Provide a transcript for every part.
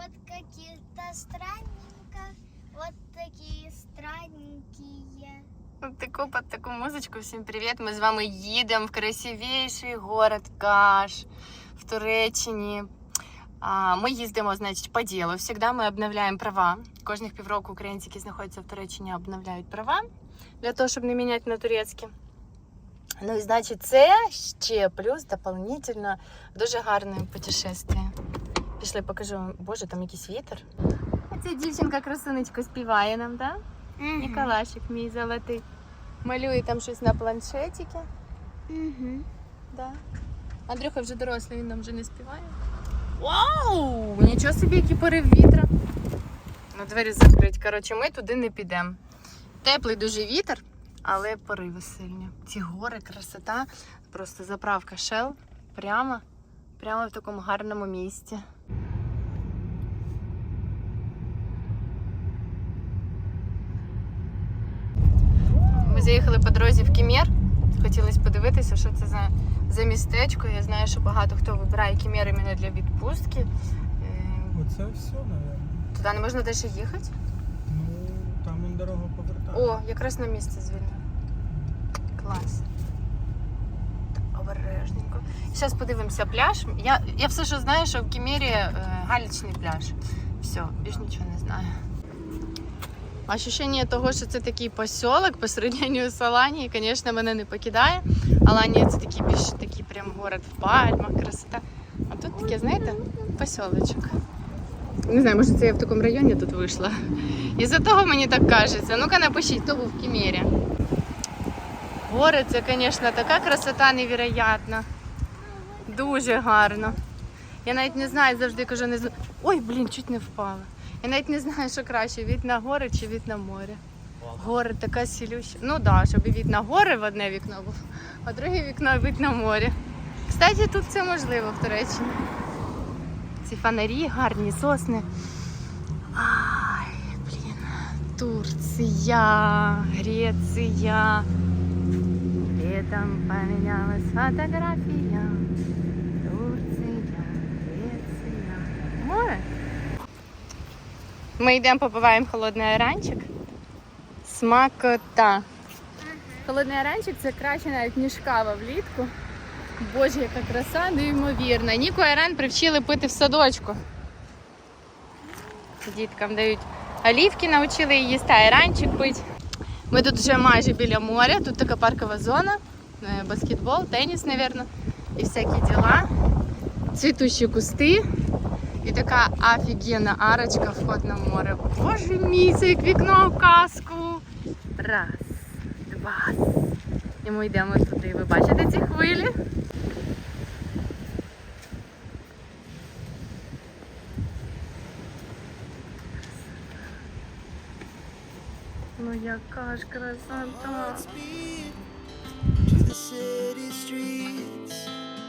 вот какие-то странненько, вот такие странненькие. Таку під таку музичку. Всім привіт. Ми з вами їдемо в красивіший город Каш в Туреччині. А, Ми їздимо, значить, по ділу. Всегда ми обновляємо права. Кожних півроку українці, які знаходяться в Туреччині, обновляють права для того, щоб не міняти на турецькі. Ну і значить, це ще плюс дополнительно дуже гарне путешествие. Пішли, покажу вам. Боже, там якийсь вітер. А ця дівчинка красунечко співає нам, так? Да? Ніколашик мій золотий. Малює там щось на планшетики. Угу. Да. Андрюха вже дорослий, він нам вже не співає. Вау! Нічого собі, який порив вітра. Ну, двері закриті. Коротше, ми туди не підемо. Теплий дуже вітер, але пориви сильні. Ці гори, красота, просто заправка Shell прямо, прямо в такому гарному місці. Ми заїхали по дорозі в Кімєр. Хотілося подивитися, що це за, за містечко. Я знаю, що багато хто вибирає Кімєр іменно для відпустки. Е, Оце все, наверное. Туди не можна далі їхати. Ну, там дорога повертає. О, якраз на місце звільнено. Клас. Зараз подивимося пляж. Я, я все, що знаю, що в Кімєрі е, галічний пляж. Все, більш нічого не знаю. Ощущення того, що це такий посілок по сравненню з Аланією, звісно, мене не покидає. Аланія це такий більш такий прям город в пальмах, красота. А тут таке, знаєте, посілочок. Не знаю, може це я в такому районі тут вийшла. І за того мені так кажеться. Ну-ка напишіть, хто був в Кімєрі. Гори це, звісно, така красота невероятна. Дуже гарно. Я навіть не знаю, завжди кажу, не з- Ой, блін, чуть не впала. Я навіть не знаю, що краще, від на гори чи від на море. Гори така сілюща. Ну так, да, щоб і від на гори в одне вікно був, а друге вікно від на море. Кстати, тут це можливо в Туреччині. Ці фонарі, гарні сосни. Ай, блін. Турція, Греція. Летом помінялась фотографія. Море. Ми йдемо попиваємо холодний айранчик. Смакота. Холодний айранчик це краще навіть ніж кава влітку. Боже, яка краса, неймовірна. Ніку Айран привчили пити в садочку. Діткам дають олівки, навчили її їсти айранчик пити. Ми тут вже майже біля моря, тут така паркова зона, е, баскетбол, теніс, мабуть, і всякі діла. Цвітущі кусти. І така офігенна арочка, вход на море. Боже мій, це як вікно в казку. Раз, два. І ми йдемо туди. Ви бачите ці хвилі? Ну яка ж красота.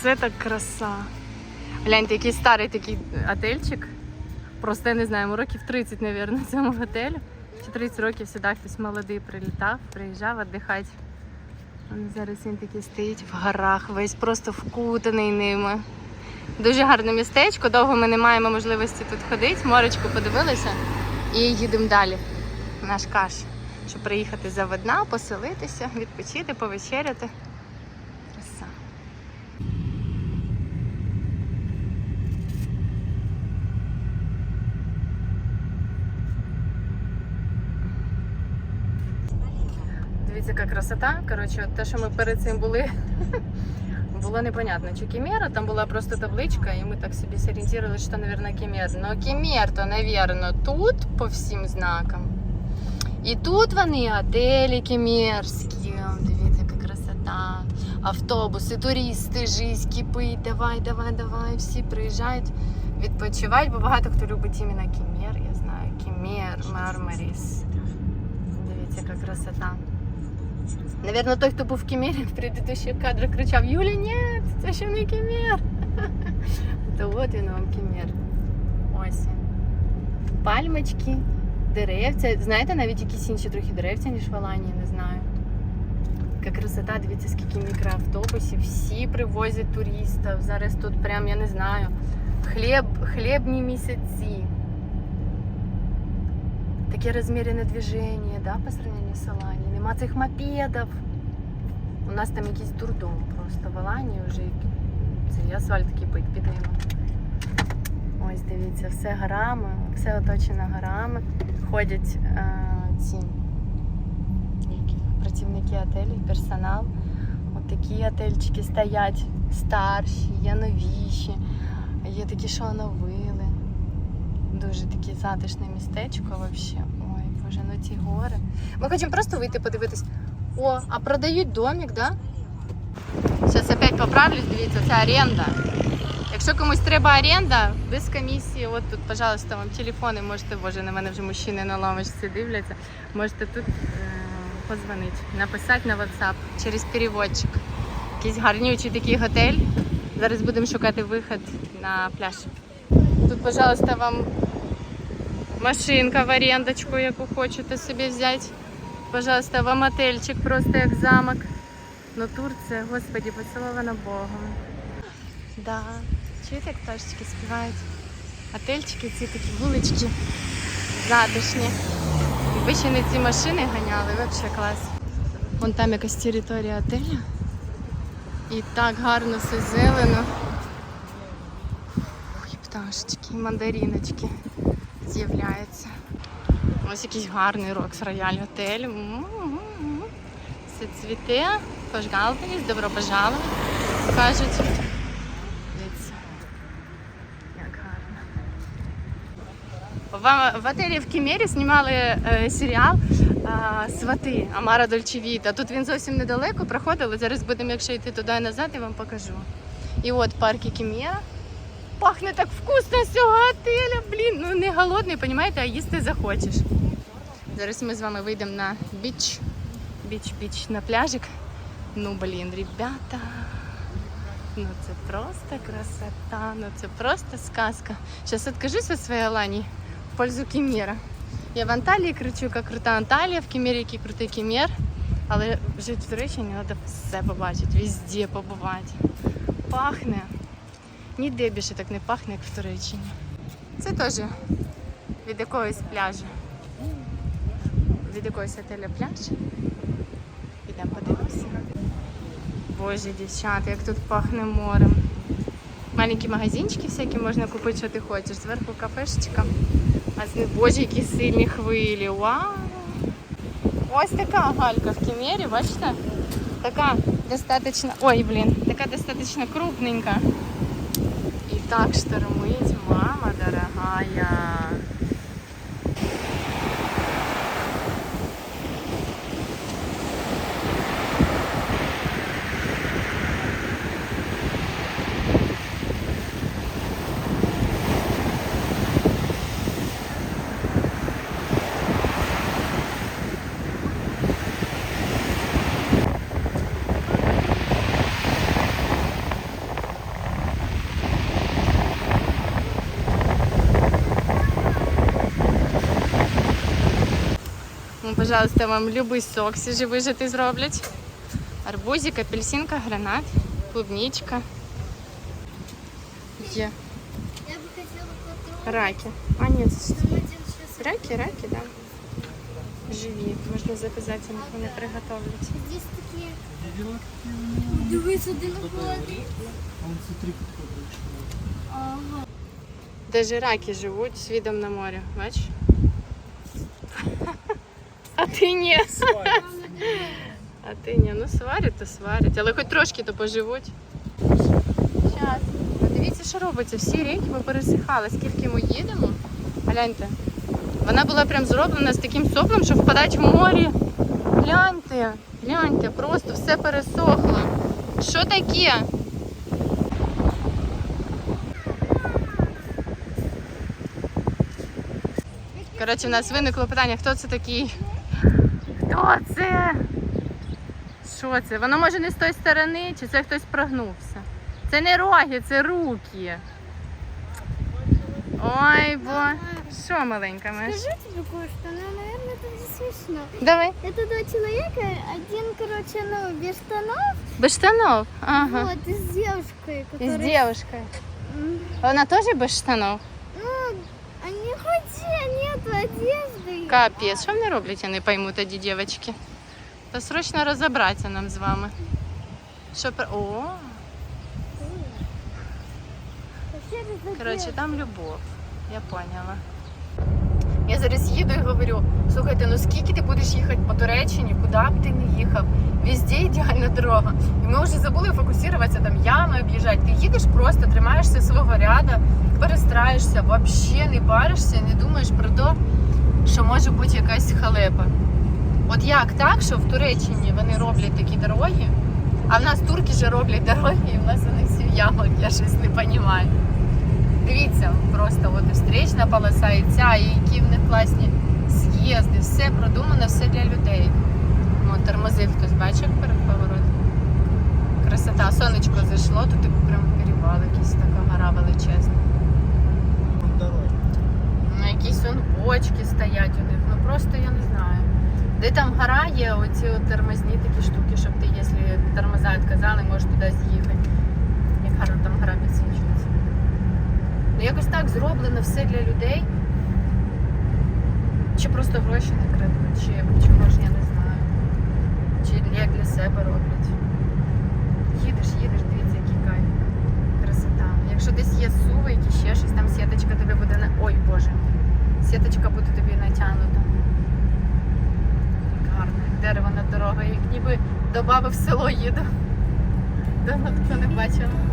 Це так краса. Гляньте, який старий такий отельчик. Просто я не знаю, років 30, мабуть, цьому готелю. Чи 30 років сюди хтось молодий прилітав, приїжджав віддихати. Зараз він такий стоїть в горах, весь просто вкутаний ними. Дуже гарне містечко, довго ми не маємо можливості тут ходити. Моречку подивилися і їдемо далі. Наш каш, щоб приїхати за Видна, поселитися, відпочити, повечеряти. Краса. Дивіться, яка красота. Коротше, те, що ми перед цим були, було непонятно, чи Кемера, там була просто табличка, і ми так собі зорієнтували, що, мабуть, Кемер. Но Кемер, то, мабуть, тут по всім знакам. І тут вони готелі кемерські. Дивіться, яка красота. Автобуси, туристи, жизнь кипить. Давай, давай, давай. Всі приїжджають відпочивати, бо багато хто любить іменно Кемер. Я знаю, Кемер, Мармаріс. Дивіться, яка красота. Наверное, той, хто був в Кемері, в предыдущих кадрах кричав: Юля, ні, це ще не Кемер. То от він вам Кемер. Ось. він. Пальмочки, деревця. Знаєте, навіть якісь інші трохи деревця, ніж в Аланії, не знаю. Яка красота, дивіться, скільки мікроавтобусів, всі привозять туристів. Зараз тут прям, я не знаю, хліб, хлібні місяці. Таке розмірене движення, да, по сравнению з Аланією. Нема цих мопедів. У нас там якийсь дурдом просто в Аланії вже цей асфальт кипить під ними. Ось дивіться, все горами, все оточено горами. Ходять е, ці працівники отелів, персонал. От такі отельчики стоять старші, є новіші, є такі, що оновили. Дуже таке затишне містечко взагалі. Боже, ну ці гори. Ми хочемо просто вийти подивитись. О, а продають домик, да? Зараз опять поправлюсь, дивіться, це оренда. Якщо комусь треба оренда, без комісії, от тут, пожалуйста, вам телефони можете, боже, на мене вже мужчини на лавочці дивляться. Можете тут е, позвонити, написати на WhatsApp через переводчик. Якийсь гарнючий такий готель. Зараз будемо шукати вихід на пляж. Тут, пожалуйста, вам машинка в орендочку, яку хочете собі взяти. Пожалуйста, вам отельчик просто як замок. Ну Турція, господі, поцілована Богом. Да. Чуєте, як пташечки співають? Отельчики, ці такі вулички затишні. Якби ще не ці машини ганяли, взагалі клас. Вон там якась територія отеля. І так гарно все зелено. Ой, пташечки, мандаріночки з'являються. Ось якийсь гарний рокс рояль готель. М-м-м. Все цвіте. Пожалуйтесь, добро пожаловать. Кажуть. Дивіться, як гарно. В, в отелі в Кімері знімали е, серіал е, Свати Амара Дольчевіта. Тут він зовсім недалеко проходили. Зараз будемо, якщо йти туди і назад, я вам покажу. І от парки Кімера. Пахне так вкусно з цього. Блін, ну не голодний, розумієте, а їсти захочеш. Зараз ми з вами вийдемо на біч. Біч-біч на пляжик. Ну, блін, ребята. Ну це просто красота, ну це просто сказка. Зараз відкажусь від своєї Аланії в пользу Кімера. Я в Анталії кричу, яка крута Анталія, в Кімері який крутий Кімер. Але жити в Туреччині треба все побачити, везде побувати. Пахне. Ніде більше так не пахне, як в Туреччині. Це теж від якогось пляжу. Від якогось отеля пляж. Підемо подивимося. Боже, дівчата, як тут пахне морем. Маленькі магазинчики всякі можна купити, що ти хочеш. Зверху кафешечка. А з боже, які сильні хвилі. Вау! Ось така галька в Кімері, бачите? Така достаточно. Ой, блін, така достаточно крупненька. Так штормить, мама дорогая. Пожалуйста, вам любий сок свіжевижитий зроблять. Арбузик, апельсинка, гранат, клубничка. Є раки. А, ні, це раки, раки, да. Живі. Можна заказати, вони приготовлять. Здесь. Видела, Дивись, один. А он. Ага. Даже раки живуть з видом на море, бачиш? А ти ні. Свадьба. А ти ні, ну сварять, то сварять, але хоч трошки то поживуть. Щас. Дивіться, що робиться. Всі ріки ми пересихали. Скільки ми їдемо? Гляньте. Вона була прям зроблена з таким соплом, що впадать в морі. Гляньте, гляньте, просто все пересохло. Що таке? Коротше, в нас виникло питання, хто це такий? Хто це? Що це? Воно може не з тої сторони, чи це хтось прогнувся? Це не роги, це руки. Ой, бо. Що, маленька моя? Скажу тебе кое-что, ну, наверное, это не смешно. Давай. Это два человека, один, короче, ну, без штанов, Без штанов. Ага. вот, и с девушкой, І з которая... дівчинкою. М, Вона теж без штанов? Ну, они хоть нету одежды. Капець, що вони роблять, я не пойму тоді, дівчатки. То срочно розібратися нам з вами. Що про. О, коротше, там любов. Я поняла. Я зараз їду і говорю: слухайте, ну скільки ти будеш їхати по Туреччині, куди б ти не їхав? Везде ідеальна дорога. І ми вже забули фокусуватися, там ями об'їжджати. Ти їдеш просто, тримаєшся свого ряда, перестраєшся, взагалі не паришся, не думаєш про те, що може бути якась халепа. От як так, що в Туреччині вони роблять такі дороги, а в нас турки вже роблять дороги, і в нас вони всі в ямах, я щось не розумію. Дивіться, просто от і встречна полоса, і ця, і які в них класні з'їзди, все продумано, все для людей. От тормозив хтось бачив перед поворотом. Красота, сонечко зайшло, тут типу прям перевал якийсь така гора величезна. Дорога. Ну, якісь вон бочки стоять у них. Ну просто я не знаю. Де там гора є, оці от тормозні такі штуки, щоб ти, якщо тормоза відказали, можеш туди з'їхати. Як гарно там гора підсвічується. Ну якось так зроблено все для людей. Чи просто гроші не крадуть, чи чого ж я не знаю. Чи як для себе роблять. Їдеш, їдеш, дивіться, який кайф. Красота. Якщо десь є суви, які ще щось, там сіточка тобі буде на. Ой Боже. Сіточка буде тобі натягнута. Як дерево над дорогою, як ніби до баби в село їду. Давно такого не бачила.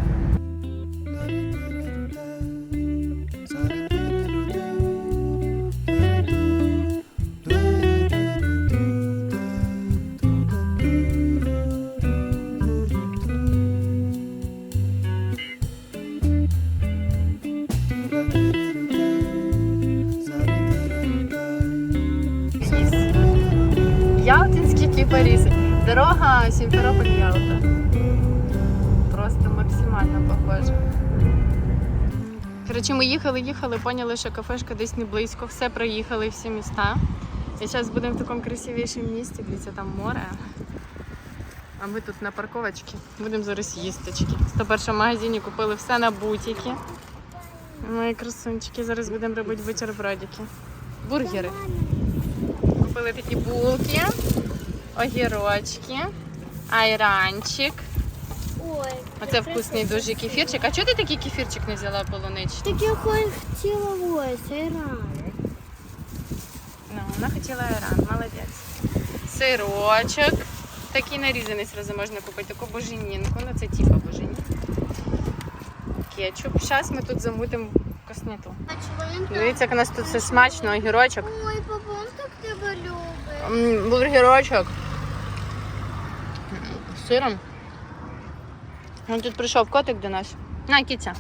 Коротше, ми їхали, їхали, поняли, що кафешка десь не близько, все проїхали, всі міста. І зараз будемо в такому красивішому місці, дивіться, там море. А ми тут на парковочці. Будемо зараз їсточки. В 101 магазині купили все на бутіки. Мої красунчики, зараз будемо робити бутербродики. Бургери. Купили такі булки, огірочки, айранчик. Ой. Оце вкусний дуже кефірчик. А чого ти такий кефірчик не взяла полуничний? Так я хотела ось, айран. Ну, вона хотіла айран, молодець. Сирочок. Такий нарізаний зразу можна купити, таку боженінку. Ну це типа божені. Кетчуп. Зараз ми тут замутимо він Дивіться, як у нас тут все смачно, огірочок. Ой, папа, он так тебе любить. Бургерочок. З сиром. Він тут прийшов котик до нас. На, кіця.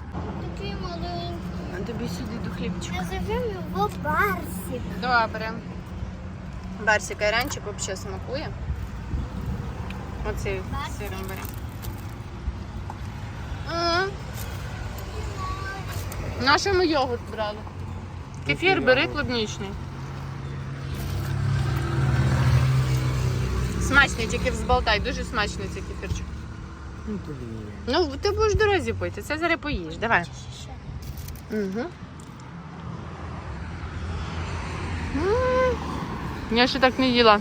Такий маленький. А тобі сюди до хлібчика. Назовем його Барсик. Добре. Барсик айранчик взагалі смакує. Оцей сиром бере. Ми йогурт брали. Кефір бери клубничний. Смачний, тільки взболтай. Дуже смачний цей кефірчик. Ну, блін. Ну, ти будеш в дорозі пити, це зараз поїш. Давай. Угу. Я ще так не їла.